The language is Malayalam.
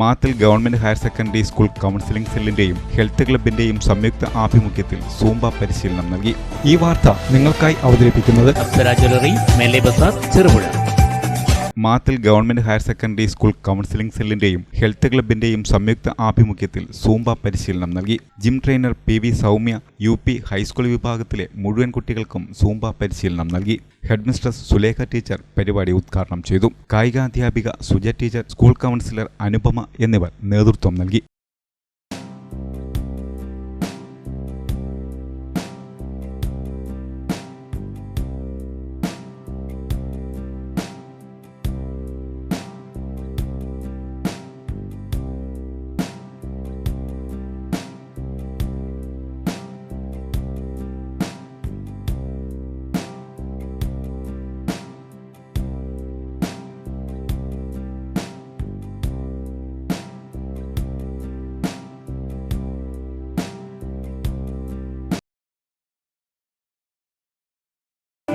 Mathil government higher secondary school counselling സെല്ലിന്റെയും health ക്ലബിന്റെയും സംയുക്ത ആഭിമുഖ്യത്തിൽ സൂംബ പരിശീലനം നൽകി. ഈ വാർത്ത നിങ്ങൾക്കായി അവതരിപ്പിക്കുന്നത് Cherupuzha. Mathil government higher secondary school counselling സെല്ലിന്റെയും health ക്ലബിന്റെയും സംയുക്ത ആഭിമുഖ്യത്തിൽ സൂംബ പരിശീലനം നൽകി. Gym trainer P V Soumya U P high school വിഭാഗത്തിലെ മുഴുവൻ കുട്ടികൾക്കും സൂംബ പരിശീലനം നൽകി. ഹെഡ്മിസ്ട്രസ് സുലേഖ ടീച്ചർ പരിപാടി ഉദ്ഘാടനം ചെയ്തു. കായികാധ്യാപിക Suja teacher school counsellor Anupama എന്നിവർ നേതൃത്വം നൽകി.